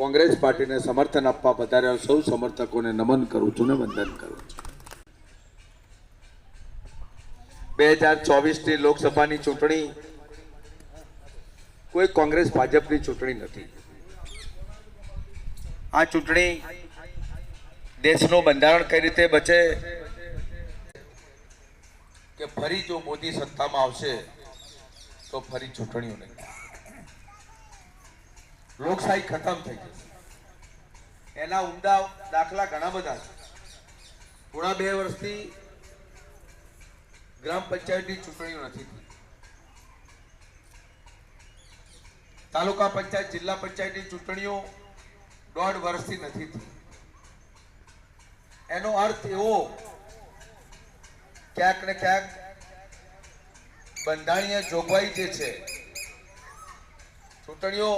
કોંગ્રેસ પાર્ટીને સમર્થન આપવા પધાર્યા સૌ સમર્થકોને નમન કરું છું ને વંદન કરું છું. બે હજાર ચોવીસની લોકસભાની ચૂંટણી, કોઈ કોંગ્રેસ ભાજપની ચૂંટણી નથી. આ ચૂંટણી દેશનું બંધારણ કઈ રીતે બચે કે ફરી જો મોદી સત્તામાં આવશે, તો ફરી ચૂંટણીઓ નહીં. લોકશાહી ખતમ થઈ જશે. એના ઉમદા દાખલા ઘણા બધા છે. થોડા બે વર્ષથી ગ્રામ પંચાયતની ચૂંટણીઓ નથી થઈ. તાલુકા પંચાયત, જિલ્લા પંચાયતની ચૂંટણીઓ દોઢ વર્ષથી નથી થઈ. એનો અર્થ એવો ક્યાંક ને ક્યાંક બંધારણીય જોગવાઈ જે છે, ચૂંટણીઓ